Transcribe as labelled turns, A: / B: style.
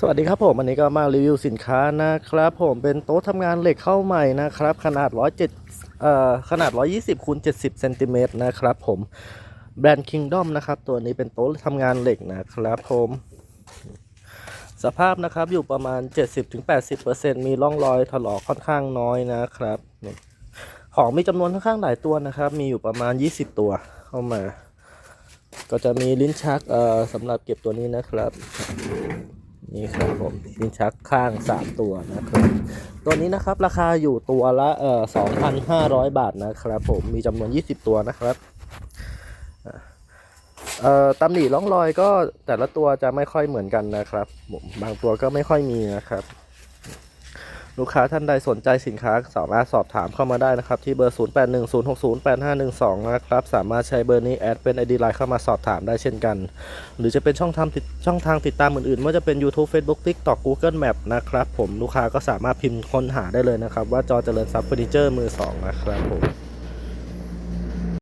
A: สวัสดีครับผมวันนี้ก็มารีวิวสินค้านะครับ ผมเป็นโต๊ะทำงานเหล็กเข้าใหม่นะครับ ขนาด107เอ่อขนาด 120คูณ70เซนติเมตรนะครับผมแบรนด์ Kingdom นะครับ ตัวนี้เป็นโต๊ะทำงานเหล็กนะครับผม สภาพนะครับอยู่ประมาณ 70-80%มีร่องรอยถลอกค่อนข้างน้อยนะครับของมีจำนวนค่อนข้างหลายตัวนะครับ มีอยู่ประมาณ 20 ตัวเข้ามา ก็จะมีลิ้นชักเอ่อสำหรับเก็บตัวนี้นะครับ นี่ครับผมลิ้นชักข้าง 3 ตัวนะครับ ตัวนี้นะครับราคาอยู่ตัวละเอ่อ2,500 บาทนะครับ ผมมีจำนวน 20 ตัวนะครับเอ่อตำหนิร่องรอยก็แต่ละตัวจะไม่ค่อยเหมือนกันนะครับ บางตัวก็ไม่ค่อยมีนะครับ ลูกค้าท่านใดสนใจสินค้าสามารถสอบถามเข้ามาได้นะครับ ที่เบอร์ 0810608512 นะครับ สามารถใช้เบอร์นี้แอดเป็น ID ไลน์เข้ามาสอบถามได้เช่นกัน หรือจะเป็นช่องทางติดช่องทางติดตามอื่นๆไม่ว่าจะเป็น YouTube Facebook TikTok Google Map นะครับผมลูกค้าก็สามารถพิมพ์ค้นหาได้เลยนะครับ ว่าจอเจริญทรัพย์เฟอร์นิเจอร์มือสองนะครับผม